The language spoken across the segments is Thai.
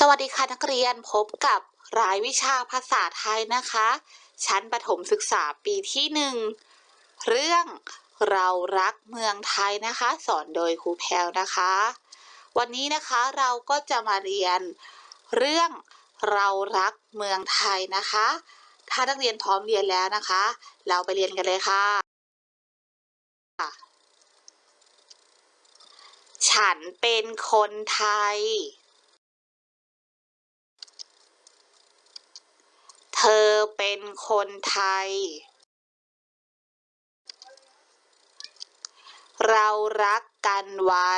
สวัสดีค่ะนักเรียนพบกับรายวิชาภาษาไทยนะคะ ชั้นประถมศึกษาปีที่หนึ่งเรื่องเรารักเมืองไทยนะคะ สอนโดยครูแพลวนะคะ วันนี้นะคะเราก็จะมาเรียนเรื่องเรารักเมืองไทยนะคะ ถ้านักเรียนพร้อมเรียนแล้วนะคะ เราไปเรียนกันเลยค่ะ ฉันเป็นคนไทย เธ อเป็นคนไทย เรารักกันไว้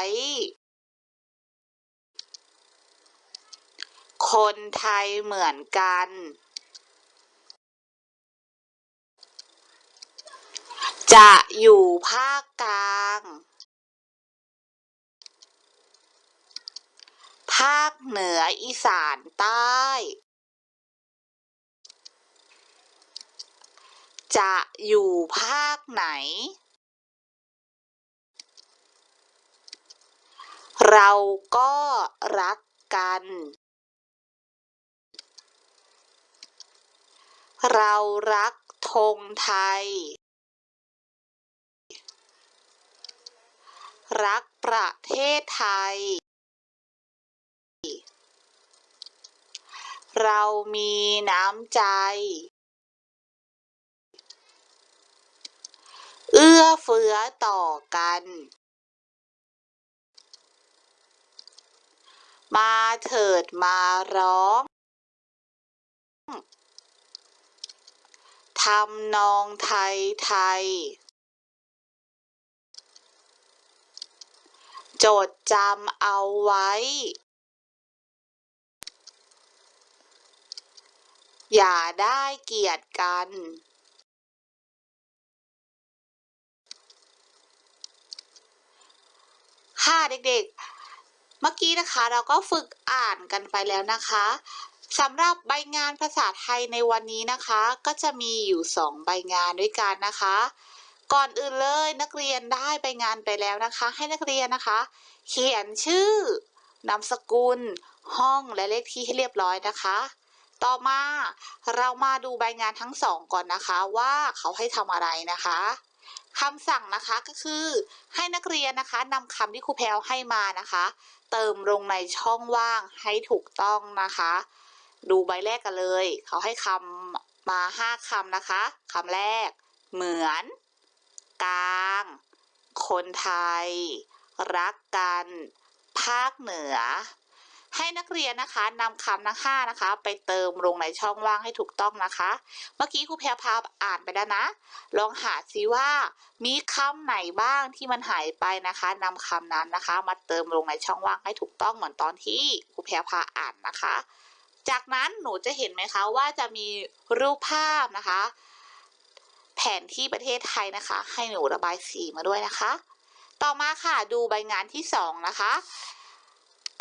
คนไทยเหมือนกัน จะอยู่ภาคกลาง ภาคเหนืออีสานใต้ จะอยู่ภาคไหน เราก็รักกัน เรารักธงไทย รักประเทศไทย เรามีน้ำใจ เอื้อเฟื้อต่อกัน มาเถิดมาร้องทำนองไทยไทย จดจำเอาไว้ อย่าได้เกลียดกัน ค่ะ เด็กๆ เมื่อกี้นะคะเราก็ฝึกอ่านกันไปแล้วนะคะสำหรับใบงานภาษาไทยในวันนี้นะคะ ก็จะมีอยู่สองใบงานด้วยกันนะคะ ก่อนอื่นเลยนักเรียนได้ใบงานไปแล้วนะคะ ให้นักเรียนนะคะ เขียนชื่อนามสกุล ห้องและเลขที่ให้เรียบร้อยนะคะ ต่อมาเรามาดูใบงานทั้งสองก่อนนะคะว่าเขาให้ทำอะไรนะคะ คำสั่งนะคะก็คือให้นักเรียนนะคะนำคำที่ครูแพลวให้มานะคะ เติมลงในช่องว่างให้ถูกต้องนะคะ ดูใบแรกกันเลย เขาให้คำมาห้าคำนะคะคำแรก เหมือน กลาง คนไทย รักกัน ภาคเหนือ ให้นักเรียนนะคะนำคำทั้งห้านะคะ ไปเติมลงในช่องว่างให้ถูกต้องนะคะ เมื่อกี้ครูแพรพาอ่านไปแล้วนะ ลองหาซิว่ามีคำไหนบ้างที่มันหายไปนะคะนำคำนั้นนะคะ มาเติมลงในช่องว่างให้ถูกต้องเหมือนตอนที่ครูแพรพาอ่านนะคะ จากนั้นหนูจะเห็นไหมคะว่าจะมีรูปภาพนะคะ แผนที่ประเทศไทยนะคะ ให้หนูระบายสีมาด้วยนะคะ ต่อมาค่ะดูใบงานที่สองนะคะ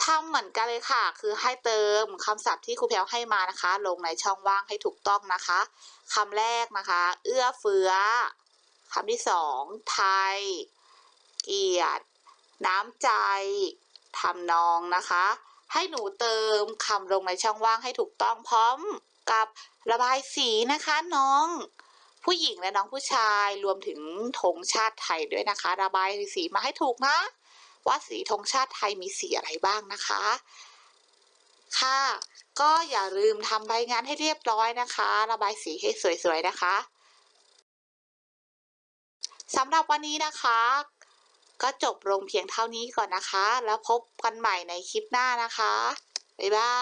ทำเหมือนกันเลยค่ะ คือให้เติมคำศัพท์ที่ครูแพลวให้มานะคะ ลงในช่องว่างให้ถูกต้องนะคะคำแรกนะคะ เอื้อเฟื้อคำที่สองไทย เกียรติน้ำใจทำนองนะคะ ให้หนูเติมคำลงในช่องว่างให้ถูกต้องพร้อมกับระบายสีนะคะน้อง ผู้หญิงและน้องผู้ชายรวมถึงธงชาติไทยด้วยนะคะ ระบายสีมาให้ถูกนะ ว่าสีธงชาติไทยมีสีอะไรบ้างนะคะ ค่ะ ก็อย่าลืมทำใบงานให้เรียบร้อยนะคะ ระบายสีให้สวยๆนะคะสำหรับวันนี้นะคะ ก็จบลงเพียงเท่านี้ก่อนนะคะ แล้วพบกันใหม่ในคลิปหน้านะคะ บ๊ายบา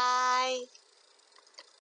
ย